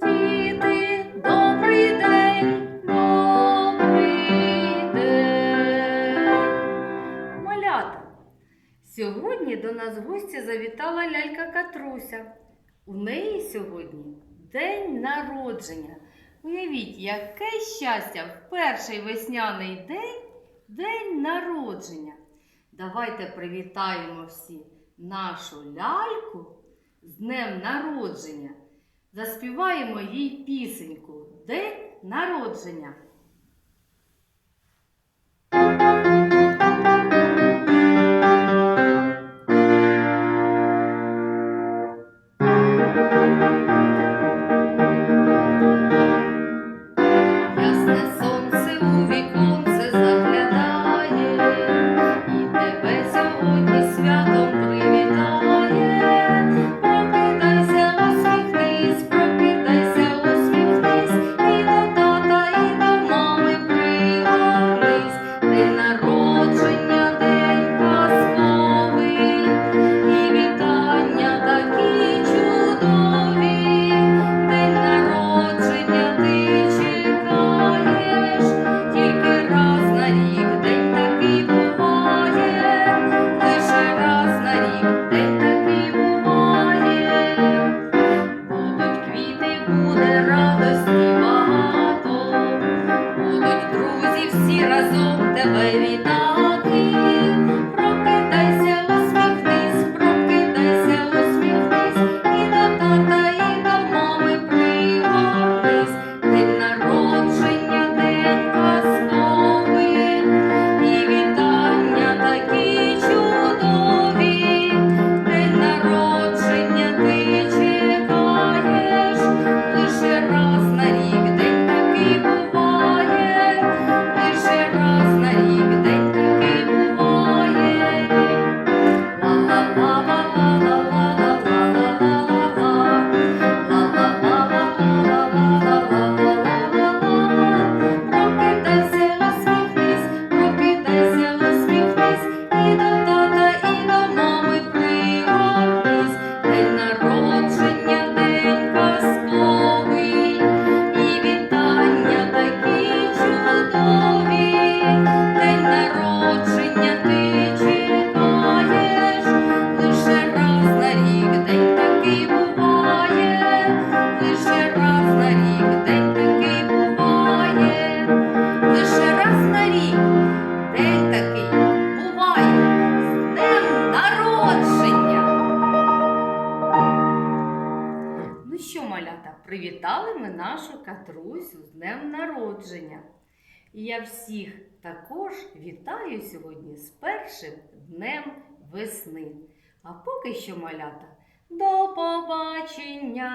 добрий день. Малята. Сьогодні до нас в гості завітала лялька Катруся. У неї сьогодні день народження. Уявіть, яке щастя в перший весняний день день народження. Давайте привітаємо всі нашу ляльку з днем народження. Заспіваємо їй пісеньку День народження. Ясне сонце що, малята, привітали ми нашу катрусю з днем народження. І я всіх також вітаю сьогодні з першим днем весни. А поки що малята до побачення!